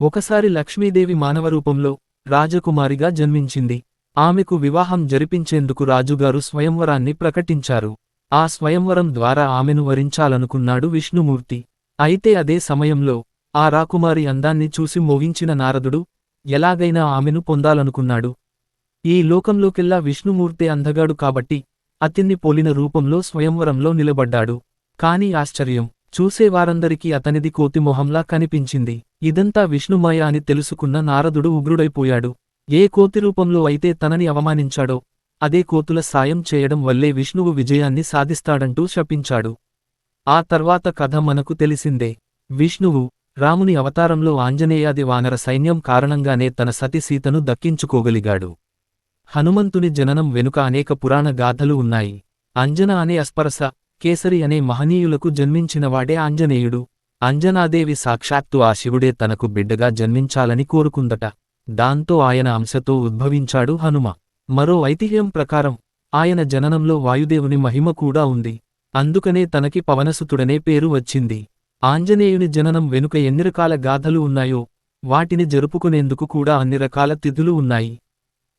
ఒకసారి లక్ష్మీదేవి మానవరూపంలో రాజకుమారిగా జన్మించింది. ఆమెకు వివాహం జరిపించేందుకు రాజుగారు స్వయంవరాన్ని ప్రకటించారు. ఆ స్వయంవరం ద్వారా ఆమెను వరించాలనుకున్నాడు విష్ణుమూర్తి. అయితే అదే సమయంలో ఆ రాకుమారి అందాన్ని చూసి మోగించిన నారదుడు ఎలాగైనా ఆమెను పొందాలనుకున్నాడు. ఈ లోకంలోకెల్లా విష్ణుమూర్తే అందగాడు కాబట్టి అతిన్ని పోలిన రూపంలో స్వయంవరంలో నిలబడ్డాడు. కాని ఆశ్చర్యం చూసేవారందరికీ అతనిది కోతిమొహంలా కనిపించింది. ఇదంతా విష్ణుమయ అని తెలుసుకున్న నారదుడు ఉగ్రుడైపోయాడు. ఏ కోతి రూపంలో అయితే తనని అవమానించాడో అదే కోతుల సాయం చేయడం వల్లే విష్ణువు విజయాన్ని సాధిస్తాడంటూ శపించాడు. ఆ తర్వాత కథ మనకు తెలిసిందే. విష్ణువు రాముని అవతారంలో ఆంజనేయాది వానర సైన్యం కారణంగానే తన సతి సీతను దక్కించుకోగలిగాడు. హనుమంతుని జననం వెనుక అనేక పురాణ గాథలు ఉన్నాయి. అంజన అనే అస్పరస కేసరి అనే మహనీయులకు జన్మించినవాడే ఆంజనేయుడు. అంజనాదేవి సాక్షాత్తు ఆ శివుడే తనకు బిడ్డగా జన్మించాలని కోరుకుందట. దాంతో ఆయన అంశతో ఉద్భవించాడు హనుమ. మరో ఐతిహ్యం ప్రకారం ఆయన జననంలో వాయుదేవుని మహిమ కూడా ఉంది. అందుకనే తనకి పవనసుతుడనే పేరు వచ్చింది. ఆంజనేయుని జననం వెనుక ఎన్ని రకాల గాథలు ఉన్నాయో వాటిని జరుపుకునేందుకు కూడా అన్ని రకాల తిథులు ఉన్నాయి.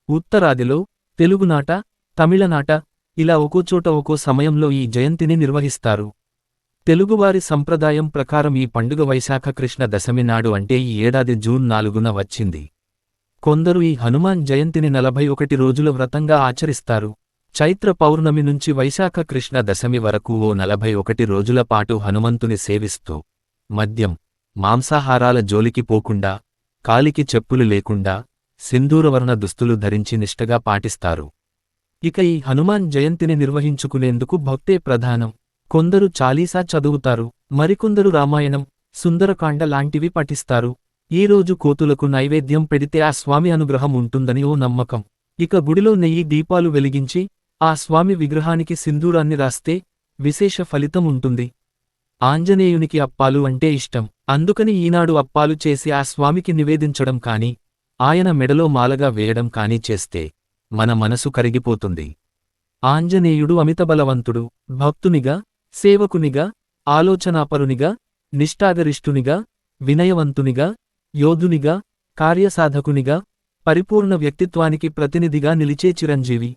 ఉత్తరాదిలో తెలుగునాట తమిళనాట ఇలా ఒకోచోట ఒక్కో సమయంలో ఈ జయంతిని నిర్వహిస్తారు. తెలుగువారి సంప్రదాయం ప్రకారం ఈ పండుగ వైశాఖ కృష్ణ దశమి నాడు అంటే ఈ ఏడాది జూన్ నాలుగున వచ్చింది. కొందరు ఈ హనుమాన్ జయంతిని నలభై ఒకటి రోజుల వ్రతంగా ఆచరిస్తారు. చైత్ర పౌర్ణమి నుంచి వైశాఖ కృష్ణ దశమి వరకు ఓ నలభై ఒకటి రోజుల పాటు హనుమంతుని సేవిస్తూ మద్యం మాంసాహారాల జోలికి పోకుండా కాలికి చెప్పులు లేకుండా సింధూరవర్ణ దుస్తులు ధరించి నిష్టగా పాటిస్తారు. ఇక ఈ హనుమాన్ జయంతిని నిర్వహించుకునేందుకు భక్తే ప్రధానం. కొందరు చాలీసా చదువుతారు మరికొందరు రామాయణం సుందరకాండ లాంటివి పఠిస్తారు. ఈ రోజు కోతులకు నైవేద్యం పెడితే ఆ స్వామి అనుగ్రహం ఉంటుందని ఓ నమ్మకం. ఇక గుడిలో నెయ్యి దీపాలు వెలిగించి ఆ స్వామి విగ్రహానికి సింధూరాన్ని రాస్తే విశేష ఫలితం ఉంటుంది. ఆంజనేయునికి అప్పాలు అంటే ఇష్టం. అందుకని ఈనాడు అప్పాలు చేసి ఆ స్వామికి నివేదించడం కాని ఆయన మెడలో మాలగా వేయడం కాని చేస్తే మన మనసు కరిగిపోతుంది. ఆంజనేయుడు అమితబలవంతుడు భక్తునిగా సేవకునిగా ఆలోచనాపరునిగా నిష్ఠాగరిష్ఠునిగా వినయవంతునిగా యోధునిగా కార్యసాధకునిగా పరిపూర్ణ వ్యక్తిత్వానికి ప్రతినిధిగా నిలిచే చిరంజీవి.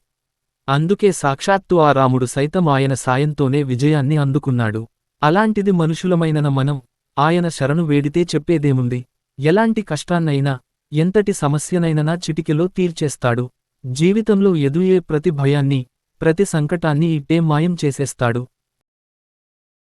అందుకే సాక్షాత్తు ఆ రాముడు సైతం ఆయన సాయంతోనే విజయాన్ని అందుకున్నాడు. అలాంటిది మనుషులమైనన మనం ఆయన శరణు వేడితే చెప్పేదేముంది? ఎలాంటి కష్టాన్నైనా ఎంతటి సమస్యనైనా చిటికెలో తీర్చేస్తాడు. జీవితంలో ఎదుయే ప్రతి భయాన్ని ప్రతి సంకటాన్ని ఇట్టే మాయం చేసేస్తాడు.